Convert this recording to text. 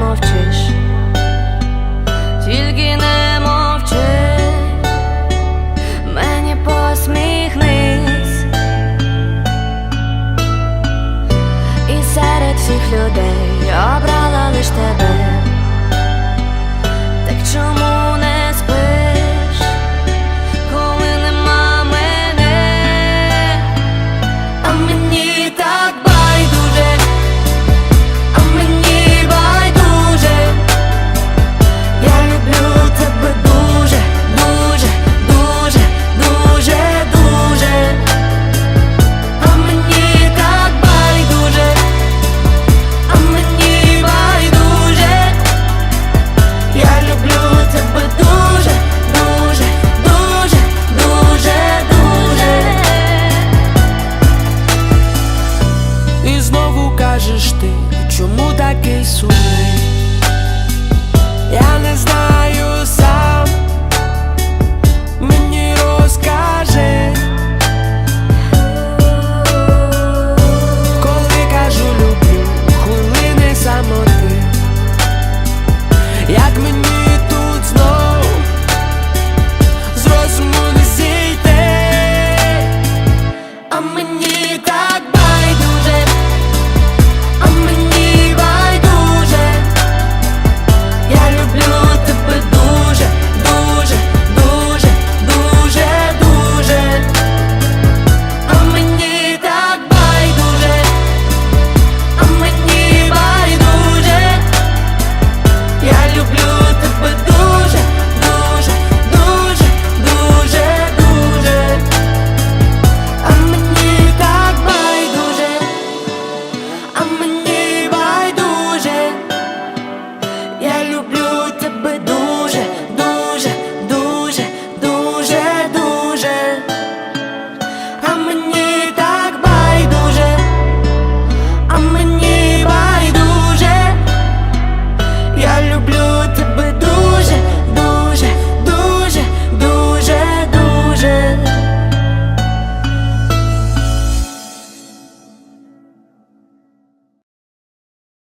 мовчиш, тільки не мовчи, мені посміхнись. І серед всіх людей обрала лиш тебе. isso.